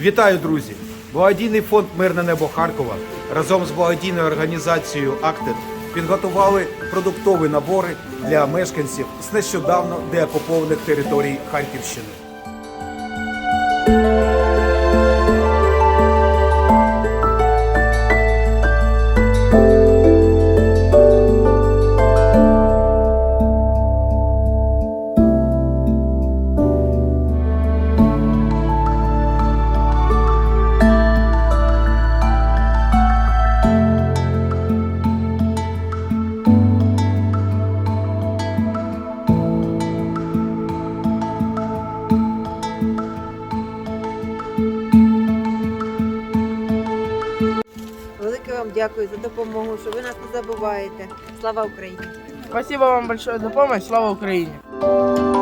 Вітаю, друзі! Благодійний фонд Мирне небо Харкова разом з благодійною організацією Актед підготували продуктові набори для мешканців з нещодавно деокупованих територій Харківщини. Вам дякую за допомогу, що ви нас не забуваєте. Слава Україні! Спасибо вам большое за помощь. Слава Украине!